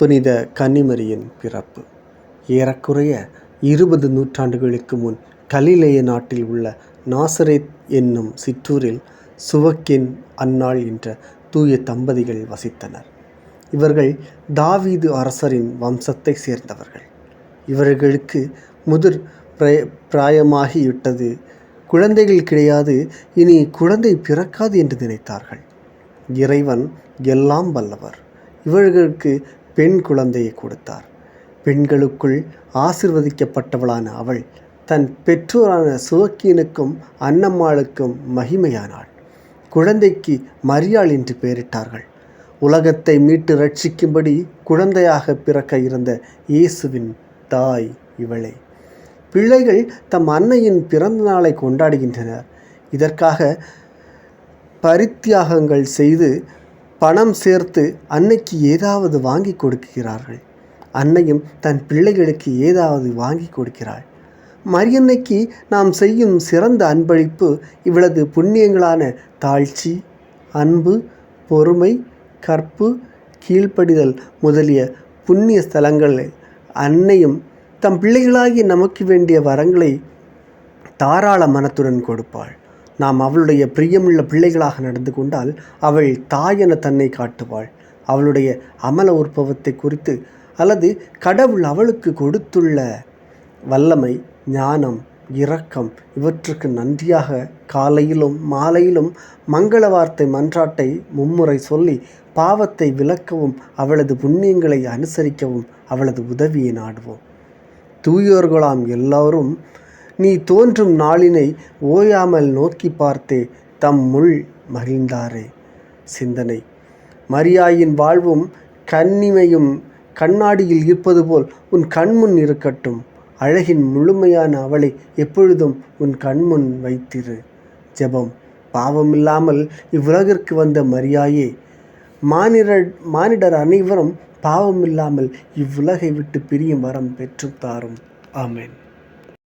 புனித கன்னிமரியின் பிறப்பு. ஏறக்குறைய இருபது நூற்றாண்டுகளுக்கு முன் கலிலேய நாட்டில் உள்ள நாசரேத் என்னும் சிற்றூரில் சுவக்கின் அன்னாள் என்ற தூய தம்பதிகள் வசித்தனர். இவர்கள் தாவீது அரசரின் வம்சத்தை சேர்ந்தவர்கள். இவர்களுக்கு முதிர் பிரய பிராயமாகிவிட்டது. குழந்தைகள் கிடையாது இனி குழந்தை பிறக்காது என்று நினைத்தார்கள். இறைவன் எல்லாம் வல்லவர். இவர்களுக்கு பெண் குழந்தையை கொடுத்தார். பெண்களுக்குள் ஆசிர்வதிக்கப்பட்டவளான அவள் தன் பெற்றோரான சுவக்கீனுக்கும் அன்னம்மாளுக்கும் மகிமையானாள். குழந்தைக்கு மரியாள் என்று பெயரிட்டார்கள். உலகத்தை மீட்டு ரட்சிக்கும்படி குழந்தையாக பிறக்க இருந்த இயேசுவின் தாய் இவளே. பிள்ளைகள் தம் அன்னையின் பிறந்த நாளை கொண்டாடுகின்றனர். இதற்காக பரித்தியாகங்கள் செய்து பணம் சேர்த்து அன்னைக்கு ஏதாவது வாங்கி கொடுக்கிறார்கள். அன்னையும் தன் பிள்ளைகளுக்கு ஏதாவது வாங்கி கொடுக்கிறாள். மரியன்னைக்கு நாம் செய்யும் சிறந்த அன்பளிப்பு இவளது புண்ணியங்களான தாழ்ச்சி அன்பு பொறுமை கற்பு கீழ்ப்படிதல் முதலிய புண்ணிய ஸ்தலங்களை அன்னையும் தம் பிள்ளைகளாகி நமக்கு வேண்டிய வரங்களை தாராள மனத்துடன் கொடுப்பாள். நாம் அவளுடைய பிரியமுள்ள பிள்ளைகளாக நடந்து கொண்டால் அவள் தாயென தன்னை காட்டுவாள். அவளுடைய அமல உற்பவத்தை குறித்து அல்லது கடவுள் அவளுக்கு கொடுத்துள்ள வல்லமை ஞானம் இரக்கம் இவற்றுக்கு நன்றியாக காலையிலும் மாலையிலும் மங்கள வார்த்தை மன்றாட்டை மும்முறை சொல்லி பாவத்தை விலக்கவும் அவளது புண்ணியங்களை அனுசரிக்கவும் அவளது உதவியை நாடுவோம். தூயோர்களாம் எல்லோரும் நீ தோன்றும் நாளினை ஓயாமல் நோக்கி பார்த்தே தம் முள் மகிழ்ந்தாரே. சிந்தனை. மரியாயின் வாழ்வும் கன்னிமையும் கண்ணாடியில் இருப்பது போல் உன் கண்முன் இருக்கட்டும். அழகின் முழுமையான அவளை எப்பொழுதும் உன் கண்முன் வைத்திரு. ஜெபம். பாவமில்லாமல் இவ்வுலகிற்கு வந்த மரியாயே மானிடர் மானிடர் அனைவரும் பாவமில்லாமல் இவ்வுலகை விட்டு பிரியும் வரம் பெற்றுத்தாரும் ஆமேன்.